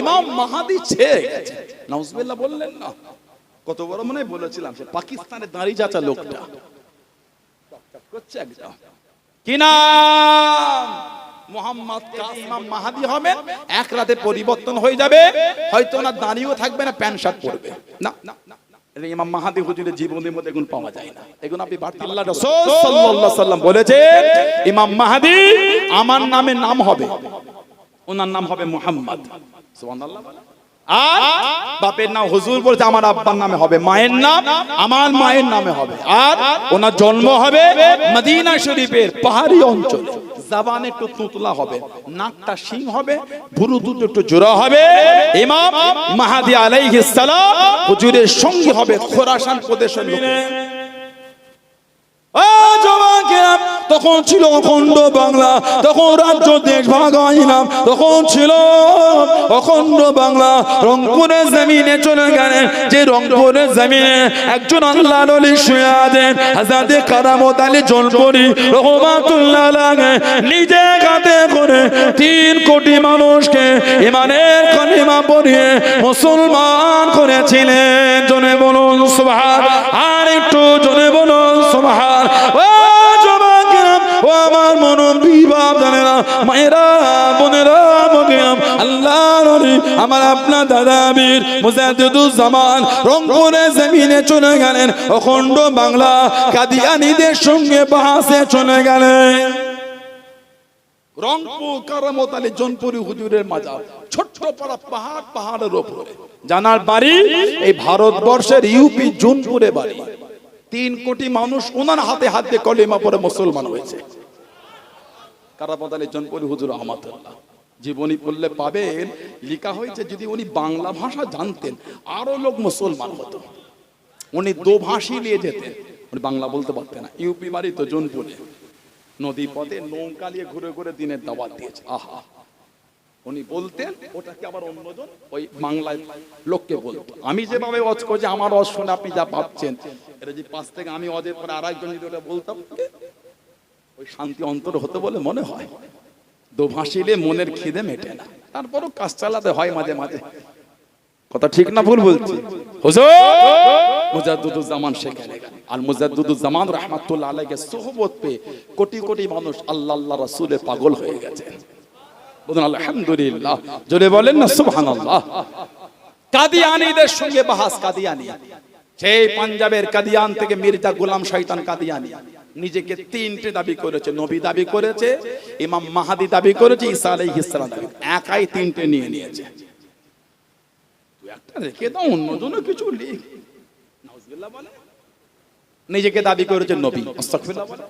ইমাম মাহাদি নাউজুবিল্লাহ বললেন, না, কত বড় মনে বলেছিলাম সে পাকিস্তানে দাঁড়িয়ে যাচ্ছে লোকটা। করছে মোহাম্মদ কাসিম ইমাম মাহাদি হবে, এক রাতে পরিবর্তন হয়ে যাবে, হয়তো না দাঁড়িয়েও থাকবে না, প্যান্ট শার্ট পরবে। না না না ইমাম মাহাদি হুজুরের জীবনের মধ্যে এগুলো পাওয়া যায় না। এগুলো আপনি বাড়তি আল্লাহ সাল্লাল্লাহু সাল্লাম ইমাম মাহাদি আমার নামে নাম হবে। ওনার নাম হবে মুহাম্মদ। আর বাপের নাম হুজুর বলছে আমার আব্বার নামে হবে মায়ের নাম আমার মায়ের নামে হবে। আর ওনার জন্ম হবে মদিনা শরীফের পাহাড়ি অঞ্চলে। জাবান একটু তুতলা হবে নাকটা সিং হবে ভুরু দুটো একটু জোড়া হবে। ইমাম মাহাদি আলাইহিস সালাম হুজুরের সঙ্গী হবে খোরাসান প্রদেশের লোক তখন ছিল অখণ্ড বাংলা, তখন রাজ্য দেশ ভাগ হয় তখন ছিল অখণ্ড বাংলা রংপুরের জমিনে চলে গেলেন। যে রংপুরের জমিনে একজন আল্লাহ নলি শুয়ে আছেন হাজাতে কারামত আলী জলপরি রহমাতুল্লাহ লাগে নিজে কাতে করে তিন কোটি মানুষকে ইমানের কালিমা পড়িয়ে মুসলমান করেছিলেন। জনে বলুন, সুবহান, আর একটু জনে বলুন, সুবহান। ও জানেরা, মায়েরা, বোনেরা আমার আপনার দাদা বীর রংপুরে জমিনে চলে গেলেন, অখণ্ড বাংলা কাদিয়ানীদের সঙ্গে চলে গেলেন। রংপুর কারামত আলী জনপুরি হুজুরের মাজার, ছোট্ট পাড়া, পাহাড়, পাহাড়ের ওপরে। জানার বাড়ি এই ভারতবর্ষের ইউপি জোনপুরে বাড়ি। তিন কোটি মানুষ ওনার হাতে হাতে কলিমা পরে মুসলমান হয়েছে। কারামত আলী জনপুরি হুজুর আহমদুল্লাহ। জীবনী পড়লে পাবেন, লেখা হয়েছে যদি উনি বাংলা ভাষা জানতেন, আরও লোক মুসলমান হতো। উনি দোভাষী নিয়ে যেতেন, উনি বাংলা বলতে পারতেন না। ইউপি বাড়ি তো জোনপুরে। নদী পথে নৌকা নিয়ে ঘুরে ঘুরে দিনের দাওয়াত দিয়েছে। আহা। উনি বলতেন, ওটাকে আবার অন্যজন ওই বাংলায় লোককে বলতো। আমি যেভাবে অজ করছি, আমার অজ শুনে আপনি যা ভাবছেন। এটা যে পাশ থেকে আমি অজের পরে আর একজন যদি ওটা বলতাম ওই শান্তি অন্তর হতো বলে মনে হয়। দোভাষিলে মনের খিদে মেটে না। তারপরও কাজ চালাতে হয় মাঝে মাঝে। কথা ঠিক না ভুল বলছি? আর রাহমাতুল্লাহ আলাইহির সোহবত পেয়ে কোটি কোটি মানুষ আল্লাহ আল্লাহ রাসূলে পাগল হয়ে গেছে। বলুন আলহামদুলিল্লাহ। জোরে বলেন না সুবহানাল্লাহ। কাদিয়ানীদের সঙ্গে বাহাস কাদিয়ানী। সেই পাঞ্জাবের কাদিয়ান থেকে মির্জা গোলাম শয়তান কাদিয়ানী। নিজেকে তিনটে দাবি করেছে, নবী দাবি করেছে, ইমাম মাহাদি দাবি করেছে, ঈসা আলাইহিস সালাম দাবি একাই তিনটে নিয়ে নিয়েছে। একটা রেখে দাও, অন্যজনও কিছু লিখ। বলে। নিজেকে দাবি করেছে নবী, আস্তাগফিরুল্লাহ বলে।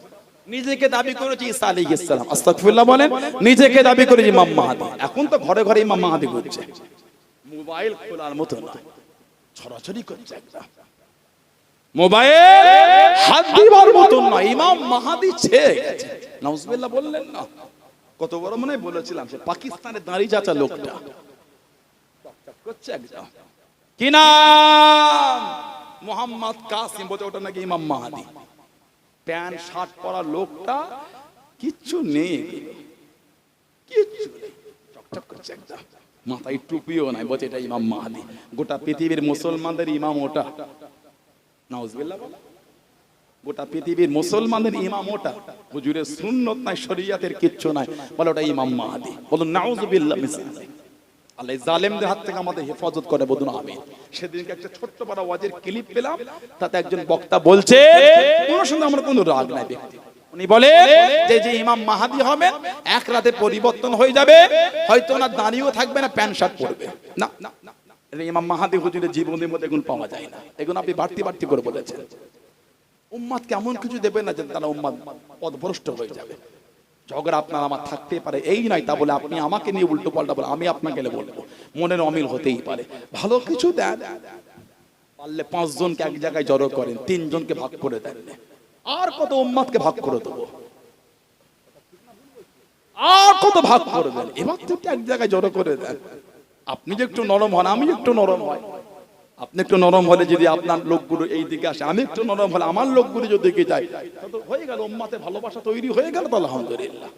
নিজেকে দাবি করেছে ঈসা আলাইহিস সালাম, আস্তাগফিরুল্লাহ বলেন। নিজেকে দাবি করেছে ইমাম মাহাদি। এখন তো ঘরে ঘরে ইমাম মাহাদি ঘুরছে। মোবাইল খোলার মতো না ছড়াছড়ি করছে একদম মোবাইল হাত দিবার মতো না ইমাম মাহাদি গেছে। নাউজুবিল্লাহ বললেন না। কত বড় মনে বলেছিলাম সে পাকিস্তানে দাঁড়িয়ে যাচ্ছে লোকটা। করছে একদম কি নাম? মোহাম্মদ কাসিম বলছে ওটা নাকি ইমাম মাহাদি। প্যান্ট শার্ট পরা লোকটা কিচ্ছু নেই। কিচ্ছু নেই। চকচক করছে একদম মাথায় টুপিও নাই বলছে এটা ইমাম মাহাদি। গোটা পৃথিবীর মুসলমানদের ইমাম ওটা। গোটা পৃথিবীর ইমাম ওটা। হুজুরের সুন্নত নাই কিচ্ছু নাই। বলে ওটা ইমাম মাহাদি। বলুন, নাউজুবিল্লাহ আল্লাহ জালেমদের হাত থেকে আমাদের হেফাজত করে, বলুন আমি সেদিনকে একটা ছোট্ট বড় ওয়াজের ক্লিপ পেলাম। তাতে একজন বক্তা বলছে ওনার সঙ্গে আমার কোনো রাগ নাই ব্যক্তি। উনি বলে, যে যে ইমাম মাহাদি হবে, এক রাতে পরিবর্তন হয়ে যাবে, হয়তো না দাঁড়িয়েও থাকবে না, প্যান্ট শার্ট পরবে। না না না। ইমাম মাহাদি হুজুরের জীবনের মধ্যে এগুলো পাওয়া যায় না। এগুলো আপনি বাড়তি বাড়তি করে বলেছেন। উম্মাদ কেমন কিছু দেবে না যে তারা উম্মাদ পদভ্রষ্ট হয়ে যাবে। ঝগড়া আপনার আমার থাকতে পারে। এই নয় তা বলে আপনি আমাকে নিয়ে উল্টো পাল্টা বলে আমি আপনাকে বলব। মনের অমিল হতেই পারে। ভালো কিছু দেন, পারলে পাঁচজনকে এক জায়গায় জড়ো করেন, তিনজনকে ভাগ করে দেন। আর কত উম্মাদকে ভাগ করে দেবো? আর কত ভাগ করে দেন? এবার থেকে এক জায়গায় জড়ো করে দেন। আপনি যে একটু নরম হন, আমি একটু নরম হয় আপনি একটু নরম হলে যদি আপনার লোকগুলো এই দিকে আসে, আমি একটু নরম হলে আমার লোকগুলো যদি দিকে যায় হয়ে গেল, উম্মাতে ভালোবাসা তৈরি হয়ে গেল তো, আলহামদুলিল্লাহ।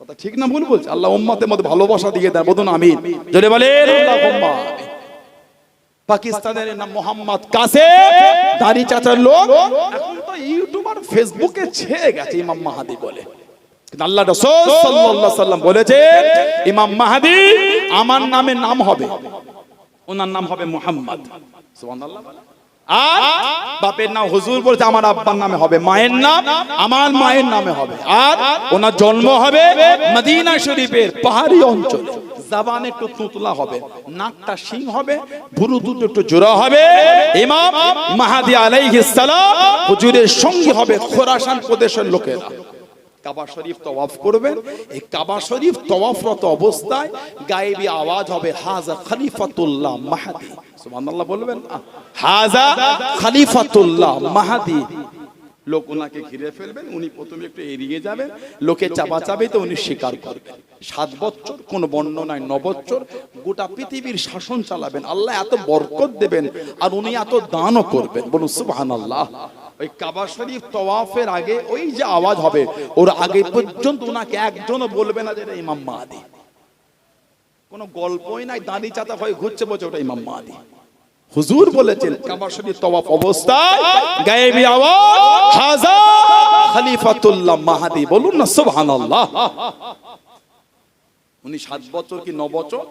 কথা ঠিক না ভুল বলছে? আল্লাহ উম্মাতের মধ্যে ভালোবাসা দিয়ে দেয় বলুন আমিন। জোরে আমিন। পাকিস্তানের নাম মোহাম্মদ কাসে দাড়ি চাচার লোক। এখন তো ইউটিউব আর ফেসবুকে ছেয়ে গেছে ইমাম মাহাদি বলে। আল্লাহ রাসূল সাল্লাল্লাহু সাল্লাম বলেছেন ইমাম মাহাদি আমার নামে নাম হবে। ওনার নাম হবে মুহাম্মদ। সুবহানাল্লাহ আর বাপের নাম হুজুর বলছে আমার আব্বার নামে হবে। মায়ের নাম আমার মায়ের নামে হবে। আর ওনার জন্ম হবে মদিনা শরীফের পাহাড়ি অঞ্চলে। জাবান একটু তুতলা হবে নাকটা সিং হবে। ভুরু দুটো একটু জোড়া হবে। ইমাম মাহাদি আলাইহিস সালাম হুজুরের সঙ্গী হবে খোরাসান প্রদেশের লোকেরা। কাবা শরীফ তওয়াফ করবেন। এই কাবা শরীফ তওয়াফরত অবস্থায় গায়েবী আওয়াজ হবে হাজা খলিফাতুল্লাহ মাহাদি। সুবহানাল্লাহ বলবেন? হাজা খলিফাতুল্লাহ মাহাদি। লোক ওনাকে ঘিরে ফেলবেন, উনি প্রথমে একটু এড়িয়ে যাবেন। লোকে চাপা চাবে তো উনি স্বীকার করবেন। সাত বছর, কোন বর্ণনায় ন গোটা পৃথিবীর শাসন চালাবেন। আল্লাহ এত বরকত দেবেন আর উনি এত দানও করবেন। বলুন, সুবহানাল্লাহ। ওই কাবা শরীফ তওয়াফের আগে ওই যে আওয়াজ হবে, ওর আগে পর্যন্ত ওনাকে একজনও বলবে না যে ইমাম মাহাদি। কোনো গল্পই নাই দাঁড়ি চাতা হয়ে ঘুরছে, বলছে ওটা ইমাম মাহাদি। হুজুর বলেছেন, কাবা শরীফ তওয়াফ অবস্থায় গায়েবী আওয়াজ, হাজা খলিফাতুল্লাহ মাহাদি, বলুন না সুবহানাল্লাহ। উনি সাত বছর কি ন বছর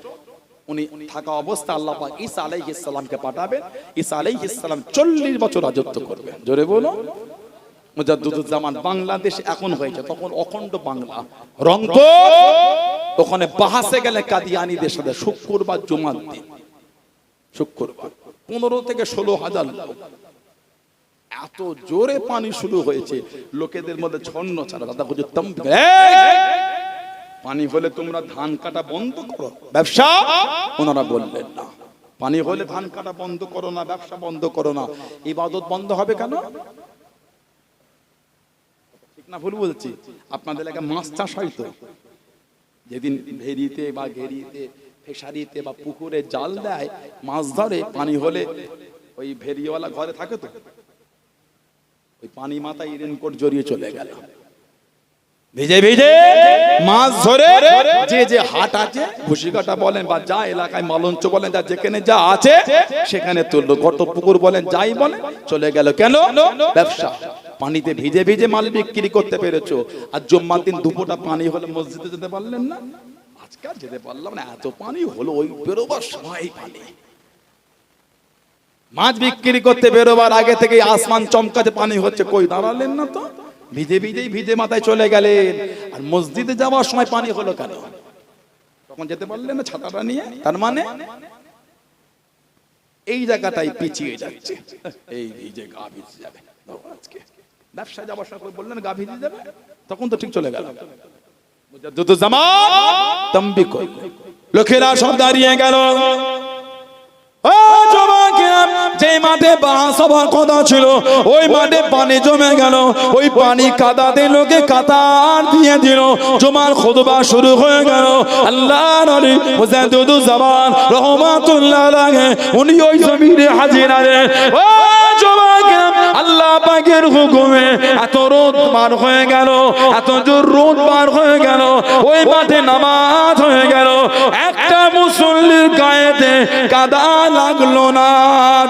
উনি থাকা অবস্থা আল্লাহ পাক ঈসা আলাইহিস সালামকে পাঠাবেন। ঈসা আলাইহিস সালাম 40 বছর রাজত্ব করবেন জোরে বলো মুজাদ্দুদুজ্জামান বাংলাদেশ এখন হয়েছে তখন অখণ্ড বাংলা। রংপুর ওখানে বাহাসে গেলে কাদিয়ানিদের সাথে শুক্রবার জুমার দিন। শুক্রবার পনেরো থেকে ষোলো হাজার লোক। এত জোরে পানি শুরু হয়েছে। লোকেদের মধ্যে ছন্ন ছাড়া দাদা হুজুর তম পানি হলে তোমরা ধান কাটা বন্ধ করো। ব্যবসা ওনারা বললেন না। পানি হলে ধান কাটা বন্ধ করো না ব্যবসা বন্ধ করো না। ইবাদত বন্ধ হবে কেন? ঠিক না ভুল বলছি। আপনাদের এলাকায় মাছ চাষ হয় তো? যেদিন ভেরিতে বা ঘেরিতে ফেসারিতে বা পুকুরে জাল দেয় মাছ ধরে পানি হলে ওই ভেরিওয়ালা ঘরে থাকে তো? ওই পানি মাথায় রেনকোট জড়িয়ে চলে গেল। ভিজে ভিজে। মাছ ধরে। যে যে হাট আছে ঘুষিকাটা বলেন বা যা এলাকায় মালঞ্চ বলেন যা যেখানে যা আছে সেখানে তুললো। গত পুকুর বলেন যাই বলেন চলে গেল। কেন? ব্যবসা। পানিতে ভিজে ভিজে মাল বিক্রি করতে পেরেছ। আর জম্মার দিন দুপুরটা পানি হলে মসজিদে যেতে পারলেন না? আজকাল যেতে পারলাম না। এত পানি হলো ওই বেরোবার সময় পানি। মাছ বিক্রি করতে বেরোবার আগে থেকে আসমান চমকাতে পানি হচ্ছে। কই দাঁড়ালেন না তো? ভিজে ভিজেই ভিজে মাথায় চলে গেলেন। আর মসজিদে যাওয়ার সময় পানি হলো কেন? তখন যেতে পারলেন না ছাতাটা নিয়ে তার মানে এই জায়গাটাই পিছিয়ে যাচ্ছে। এই ভিজে গা ভিজে যাবে। আজকে। ব্যবসা যাওয়ার সময় বললেন গা ভিজে যাবে তখন তো ঠিক চলে গেল। লোকেরা সব দাঁড়িয়ে গেল। ও যুবকেরা, যে মাঠে বাস হবার কথা ছিল, ওই মাঠে পানি জমে গেল। ওই পানি কাদাতে লোকে কাতার দিয়ে দিল। জমার খুতবা শুরু হয়ে গেল। আল্লাহ আলাইহি, উনি ওই জমিনে হাজির আছেন ও আল্লাহ পাকের হুকুমে এত রোদ পার হয়ে গেল, এত জোর রোদ পার হয়ে গেল। ওই মাঠে নামাজ হয়ে গেল। একটা গায়েতে কাদা লাগল না।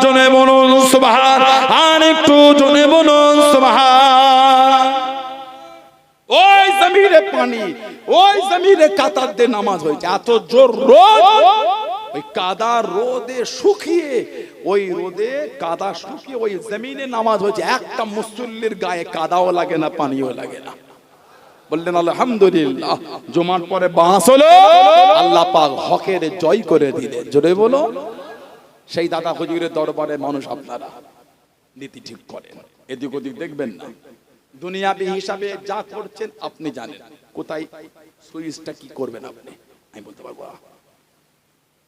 জনে সুবহান। আর একটু জনে সুবহান। ওই জমিরে পানি, ওই জমিরে কাতার দিয়ে নামাজ হয়েছে। এত জোর রোদ, ওই কাদা রোদে শুকিয়ে, ওই রোদে কাদা শুকিয়ে ওই জমিনে নামাজ হয়েছে। একটা মুসল্লির গায়ে কাদাও লাগে না, পানিও লাগে না। বললেন, আলহামদুলিল্লাহ। জমার পরে বাঁশ হলো। আল্লাহ পাক হকের জয় করে দিলেন। জোরে বলো। সেই দাদা হুজুরের দরবারে মানুষ আপনারা নীতি ঠিক করেন। এদিক ওদিক দেখবেন না। দুনিয়াবি হিসাবে যা করছেন আপনি জানেন। কোথায় সুইচটা কি করবেন আপনি? আমি বলতে পারব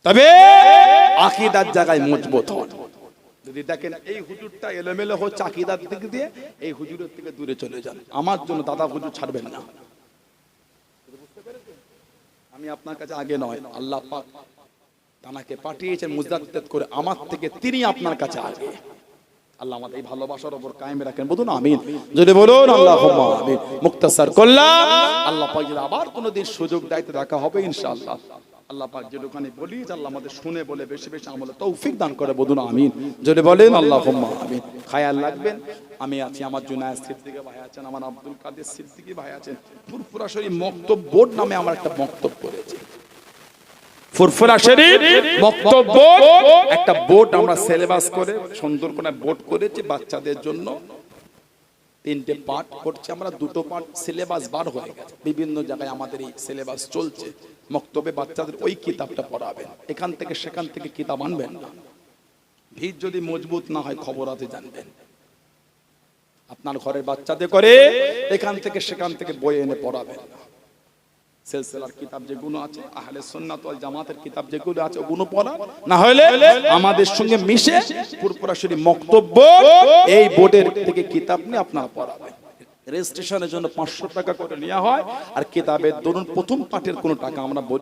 তবে আকিদার জায়গায় মজবুত হন। যদি দেখেন এই হুজুরটা এলোমেলো হচ্ছে আকিদার দিক দিয়ে এই হুজুরের থেকে দূরে চলে যান। আমার জন্য দাদা হুজুর ছাড়বেন না। আমি আপনার কাছে আগে নয়, আল্লাহ পাক তানাকে পাঠিয়েছেন মুজাদ্দেদ করে, আমার থেকে তিনি আপনার কাছে আগে। আল্লাহ আমাদের এই ভালোবাসার উপর কায়েম রাখেন। বলুন আমিন। যদি বলুন আল্লাহ আমিন। মুক্তাসার করলাম। আল্লাহ পাক যদি আবার কোনোদিন সুযোগ দায়িত্ব রাখা হবে, ইনশাআল্লাহ। আল্লাহ পাক যে দোকানে বলি যে আল্লাহ আমাদের শুনে বলে বেশি বেশি আমলে তৌফিক দান করে, বলুন আমিন। যদি বলেন আল্লাহ আমিন। খায়াল রাখবেন আমি আছি আমার জুনায়দ সিদ্দিকী ভাই আছেন, আমার আব্দুল কাদের সিদ্দিকী ভাই আছেন। ফুরফুরা শরীফ মক্তব্য বোর্ড নামে আমার একটা বক্তব্য করেছি ফুরফুরা শরীফ বক্তব্য একটা বোর্ড আমরা সিলেবাস করে সুন্দর করে বোর্ড করেছি বাচ্চাদের জন্য। তিনটে পার্ট করছে আমরা, দুটো পার্ট সিলেবাস বার হয়ে গেছে। বিভিন্ন জায়গায় আমাদের এই সিলেবাস চলছে। মক্তবে বাচ্চাদের ওই কিতাবটা পড়াবেন। এখান থেকে সেখান থেকে কিতাব আনবেন না। ভিড় যদি মজবুত না হয়, খবর আছে, জানবেন। আপনার ঘরের বাচ্চাদের করে এখান থেকে সেখান থেকে বই এনে পড়াবেন না। সিলসিলার কিতাব যেগুলো আছে, আহলে সুন্নাত ওয়াল জামাতের কিতাব যেগুলো আছে, ওগুলো পড়া। না হলে আমাদের সঙ্গে মিশে পুরপুরাশুরি মক্তব্য এই বোর্ডের থেকে কিতাব নিয়ে আপনারা পড়াবেন। রেজিস্ট্রেশনের জন্য পাঁচশো টাকা করে নেওয়া হয়, আর কিতাবের ধরুন প্রথম পাঠের কোনো টাকা আমরা বলি